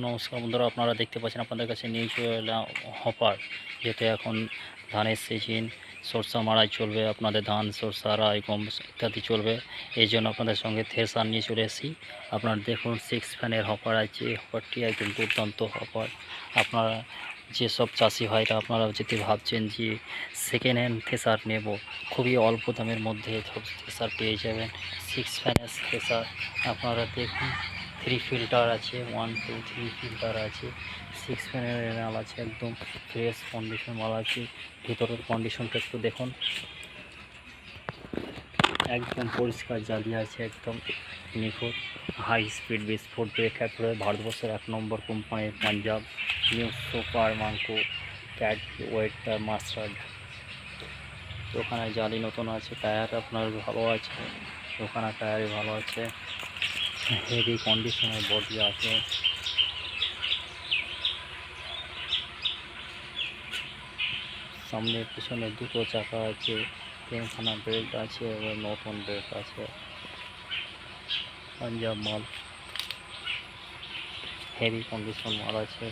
নমস্কার বন্ধুরা, আপনারা দেখতে পাচ্ছেন আপনাদের কাছে নিয়ে চলে এলাম হপার যেটা এখন ধানের সিজন সরষা মারাই চলবে, আপনাদের ধান, সরষা, রাই, গম ইত্যাদি চলবে। এই জন্য আপনাদের সঙ্গে থেসার নিয়ে চলে এসেছি। আপনারা দেখুন সিক্স ফ্যানের হপার আছে হপারটি একদম দুর্দান্ত হপার। আপনারা যেসব চাষি ভাইরা আপনারা যদি ভাবছেন যে সেকেন্ড হ্যান্ড থেসার নেব, খুবই অল্প দামের মধ্যে সব থেসার পেয়ে যাবেন। সিক্স ফ্যানের থেসার, আপনারা দেখুন। থ্রি ফিল্টার আছে ওয়ান টু থ্রি ফিল্টার আছে সিক্স ফ্যানের মাল আছে একদম ফ্রেশ কন্ডিশন মাল আছে, ভিতরের কন্ডিশনটা একটু দেখুন। একদম পরিষ্কার জ্বালিয়ে আছে, একদম নিখুঁত হাই স্পিড বিস্ফোট ব্রেকার করে ভারতবর্ষের এক নম্বর কোম্পানি পাঞ্জাব নিউ সুপার মাঙ্কো ক্যাট ওয়েটার মাস্টার্ড ওখানে জালি নতুন আছে টায়ার আপনার ভালো আছে, ওখানে টায়ারই ভালো আছে। হেভি কন্ডিশনের বডি আছে। সামনে পিছনে দুটো চাকা আছে, তিনখানা ব্রেক আছে এবং নতুন ব্রেক আছে। পাঞ্জাব মাল। হেভি কন্ডিশন মাল আছে।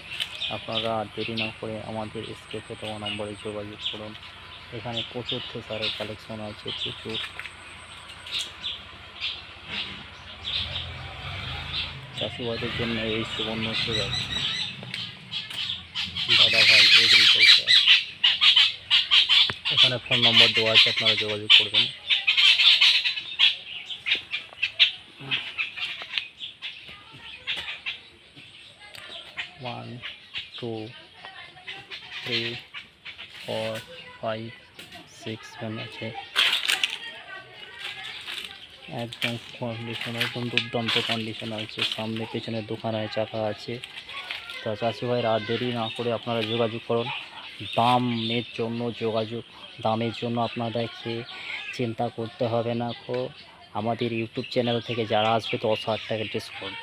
আপনারা দেরি না করে আমাদের স্কেপে দেওয়া নম্বরে যোগাযোগ করুন। এখানে প্রচুর থেসারের কালেকশন আছে, প্রচুর। চাষিবাদের জন্য এই সুবর্ণ সুযোগ। দাদা ভাই এগ্রিকালচার এখানে ফোন নম্বর দেওয়া আছে, আপনারা যোগাযোগ করবেন। One two three four five six আছে একদম কন্ডিশন একদম দুর্দান্ত কন্ডিশন আছে। সামনে পেছনে দোকানে চাকা আছে। তা চাষি ভাইয়ের আর দেরি না করে আপনারা যোগাযোগ করুন। দামের জন্য যোগাযোগ, দামের জন্য আপনাদেরকে চিন্তা করতে হবে না কো। আমাদের ইউটিউব চ্যানেল থেকে যারা আসবে, দশ হাজার টাকা ডিসকাউন্ট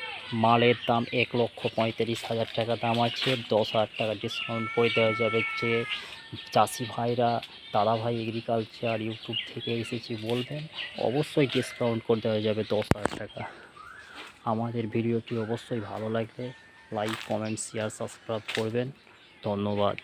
মালের দাম এক লক্ষ পঁয়তাল্লিশ হাজার টাকা, দাম আছে দশ হাজার টাকা ডিসকাউন্ট করে দেওয়া যাবে যে চাষি ভাইরা, দাদা ভাই এগ্রিকালচার ইউটিউব থেকে এসেছি, বলবেন, অবশ্যই ডিসকাউন্ট করে দেওয়া যাবে দশ হাজার টাকা। আমাদের ভিডিওটি অবশ্যই ভালো লাগবে লাইক কমেন্ট শেয়ার সাবস্ক্রাইব করবেন। ধন্যবাদ।